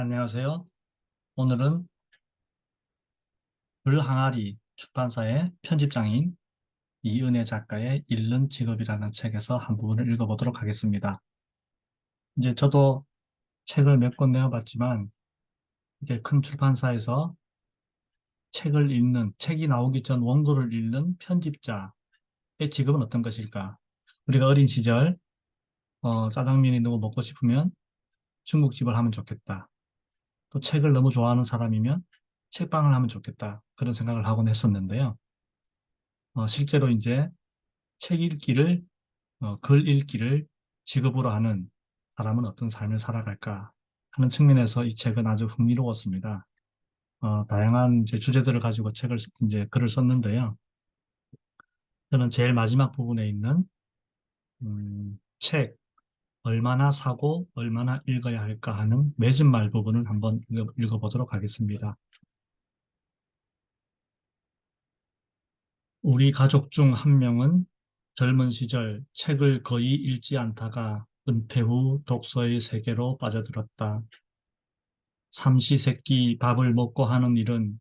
안녕하세요. 오늘은 불항아리 출판사의 편집장인 이은혜 작가의 잃는 직업이라는 책에서 한 부분을 읽어보도록 하겠습니다. 이제 저도 책을 몇 권 내어봤지만 이게 큰 출판사에서 책을 읽는, 책이 나오기 전 원고를 읽는 편집자의 직업은 어떤 것일까? 우리가 어린 시절 어, 짜장면이 너무 먹고 싶으면 중국집을 하면 좋겠다. 또 책을 너무 좋아하는 사람이면 책방을 하면 좋겠다. 그런 생각을 하곤 했었는데요. 어, 실제로 이제 책 읽기를, 어, 글 읽기를 직업으로 하는 사람은 어떤 삶을 살아갈까 하는 측면에서 이 책은 아주 흥미로웠습니다. 어, 다양한 이제 주제들을 가지고 책을, 쓰- 이제 글을 썼는데요. 저는 제일 마지막 부분에 있는, 음, 책, 얼마나 사고 얼마나 읽어야 할까 하는 맺은 말 부분을 한번 읽어- 읽어보도록 하겠습니다. 우리 가족 중 한 명은 젊은 시절 책을 거의 읽지 않다가 은퇴 후 독서의 세계로 빠져들었다. 삼시세끼 밥을 먹고 하는 일은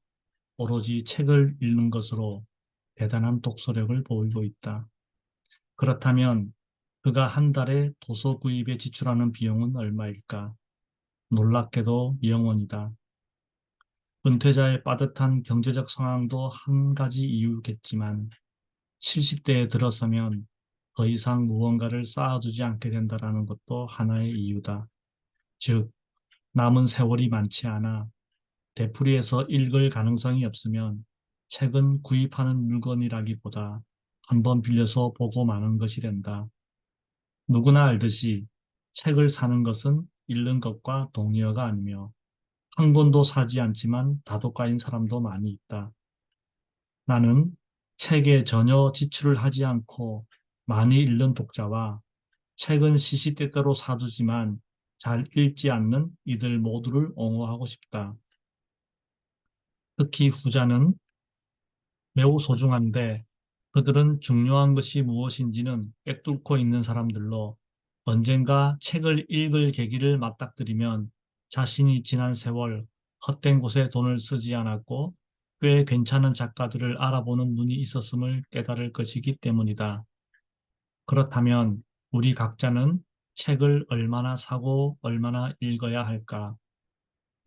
오로지 책을 읽는 것으로 대단한 독서력을 보이고 있다. 그렇다면 그가 한 달에 도서 구입에 지출하는 비용은 얼마일까? 놀랍게도 0원이다. 은퇴자의 빠듯한 경제적 상황도 한 가지 이유겠지만 70대에 들어서면 더 이상 무언가를 쌓아두지 않게 된다는 것도 하나의 이유다. 즉, 남은 세월이 많지 않아 되풀이해서 읽을 가능성이 없으면 책은 구입하는 물건이라기보다 한번 빌려서 보고 마는 것이 된다. 누구나 알듯이 책을 사는 것은 읽는 것과 동의어가 아니며 한 권도 사지 않지만 다독가인 사람도 많이 있다. 나는 책에 전혀 지출을 하지 않고 많이 읽는 독자와 책은 시시때때로 사두지만 잘 읽지 않는 이들 모두를 옹호하고 싶다. 특히 후자는 매우 소중한데 그들은 중요한 것이 무엇인지는 꿰뚫고 있는 사람들로 언젠가 책을 읽을 계기를 맞닥뜨리면 자신이 지난 세월 헛된 곳에 돈을 쓰지 않았고 꽤 괜찮은 작가들을 알아보는 눈이 있었음을 깨달을 것이기 때문이다. 그렇다면 우리 각자는 책을 얼마나 사고 얼마나 읽어야 할까?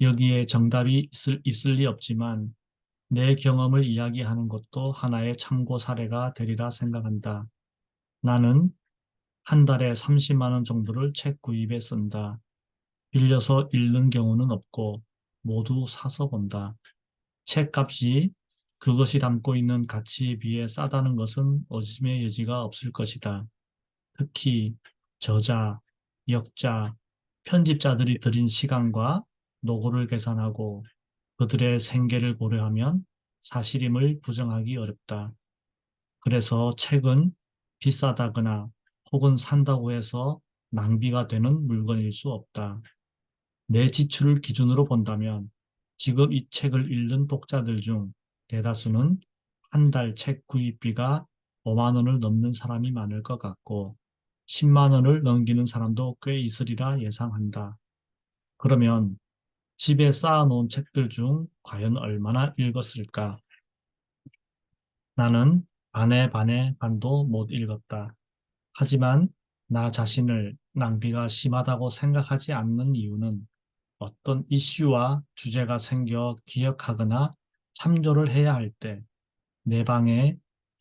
여기에 정답이 있을, 있을 리 없지만 내 경험을 이야기하는 것도 하나의 참고 사례가 되리라 생각한다. 나는 한 달에 30만 원 정도를 책 구입에 쓴다. 빌려서 읽는 경우는 없고 모두 사서 본다. 책값이 그것이 담고 있는 가치에 비해 싸다는 것은 어짐의 여지가 없을 것이다. 특히 저자, 역자, 편집자들이 들인 시간과 노고를 계산하고 그들의 생계를 고려하면 사실임을 부정하기 어렵다. 그래서 책은 비싸다거나 혹은 산다고 해서 낭비가 되는 물건일 수 없다. 내 지출을 기준으로 본다면 지금 이 책을 읽는 독자들 중 대다수는 한 달 책 구입비가 5만 원을 넘는 사람이 많을 것 같고 10만 원을 넘기는 사람도 꽤 있으리라 예상한다. 그러면 집에 쌓아놓은 책들 중 과연 얼마나 읽었을까? 나는 반에 반에 반도 못 읽었다. 하지만 나 자신을 낭비가 심하다고 생각하지 않는 이유는 어떤 이슈와 주제가 생겨 기억하거나 참조를 해야 할 때 내 방에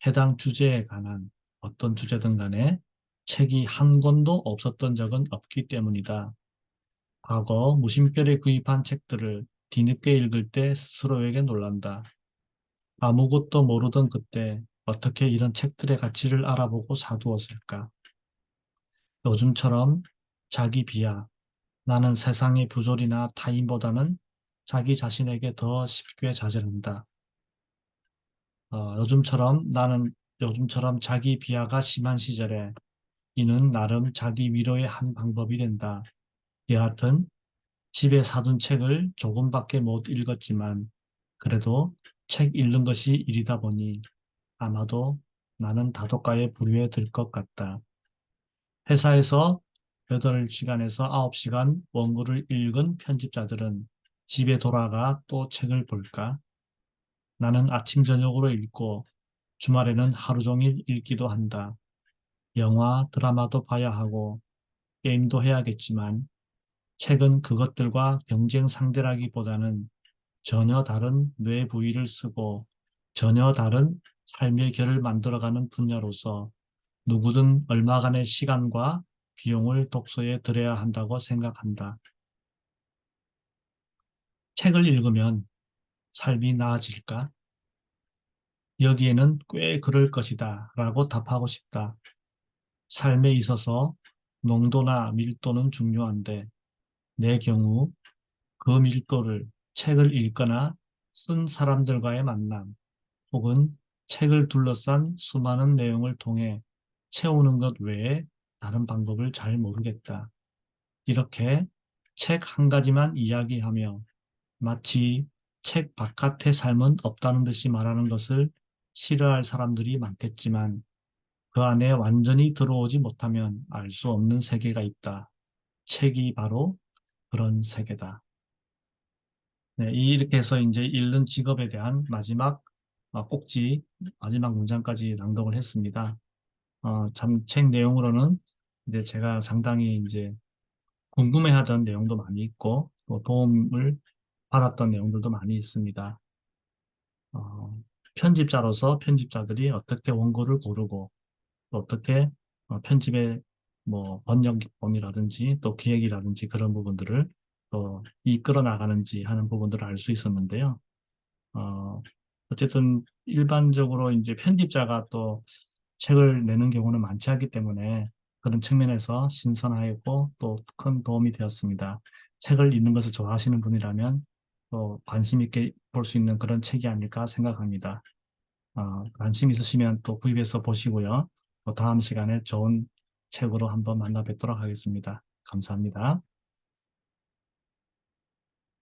해당 주제에 관한 어떤 주제든 간에 책이 한 권도 없었던 적은 없기 때문이다. 과거 무심결에 구입한 책들을 뒤늦게 읽을 때 스스로에게 놀란다. 아무것도 모르던 그때 어떻게 이런 책들의 가치를 알아보고 사두었을까? 요즘처럼 자기 비하, 나는 세상의 부조리나 타인보다는 자기 자신에게 더 쉽게 자제한다. 어, 요즘처럼 나는 요즘처럼 자기 비하가 심한 시절에 이는 나름 자기 위로의 한 방법이 된다. 여하튼 집에 사둔 책을 조금밖에 못 읽었지만 그래도 책 읽는 것이 일이다 보니 아마도 나는 다독가의 부류에 들 것 같다. 회사에서 8시간에서 9시간 원고를 읽은 편집자들은 집에 돌아가 또 책을 볼까? 나는 아침, 저녁으로 읽고 주말에는 하루 종일 읽기도 한다. 영화, 드라마도 봐야 하고 게임도 해야겠지만 책은 그것들과 경쟁 상대라기보다는 전혀 다른 뇌 부위를 쓰고 전혀 다른 삶의 결을 만들어가는 분야로서 누구든 얼마간의 시간과 비용을 독서에 들여야 한다고 생각한다. 책을 읽으면 삶이 나아질까? 여기에는 꽤 그럴 것이다 라고 답하고 싶다. 삶에 있어서 농도나 밀도는 중요한데 내 경우 그 밀도를 책을 읽거나 쓴 사람들과의 만남 혹은 책을 둘러싼 수많은 내용을 통해 채우는 것 외에 다른 방법을 잘 모르겠다. 이렇게 책 한 가지만 이야기하며 마치 책 바깥의 삶은 없다는 듯이 말하는 것을 싫어할 사람들이 많겠지만 그 안에 완전히 들어오지 못하면 알 수 없는 세계가 있다. 책이 바로 그런 세계다. 네, 이렇게 해서 이제 읽는 직업에 대한 마지막 어, 꼭지, 마지막 문장까지 낭독을 했습니다. 어, 참, 책 내용으로는 이제 제가 상당히 이제 궁금해하던 내용도 많이 있고, 또 도움을 받았던 내용들도 많이 있습니다. 어, 편집자로서 편집자들이 어떻게 원고를 고르고, 또 어떻게 어, 편집의 뭐 번역본이라든지 또 기획이라든지 그런 부분들을 또 이끌어 나가는지 하는 부분들을 알 수 있었는데요. 어, 어쨌든 일반적으로 이제 편집자가 또 책을 내는 경우는 많지 않기 때문에 그런 측면에서 신선하고 또 큰 도움이 되었습니다. 책을 읽는 것을 좋아하시는 분이라면 또 관심 있게 볼 수 있는 그런 책이 아닐까 생각합니다. 어, 관심 있으시면 또 구입해서 보시고요. 또 다음 시간에 좋은 책으로 한번 만나 뵙도록 하겠습니다. 감사합니다.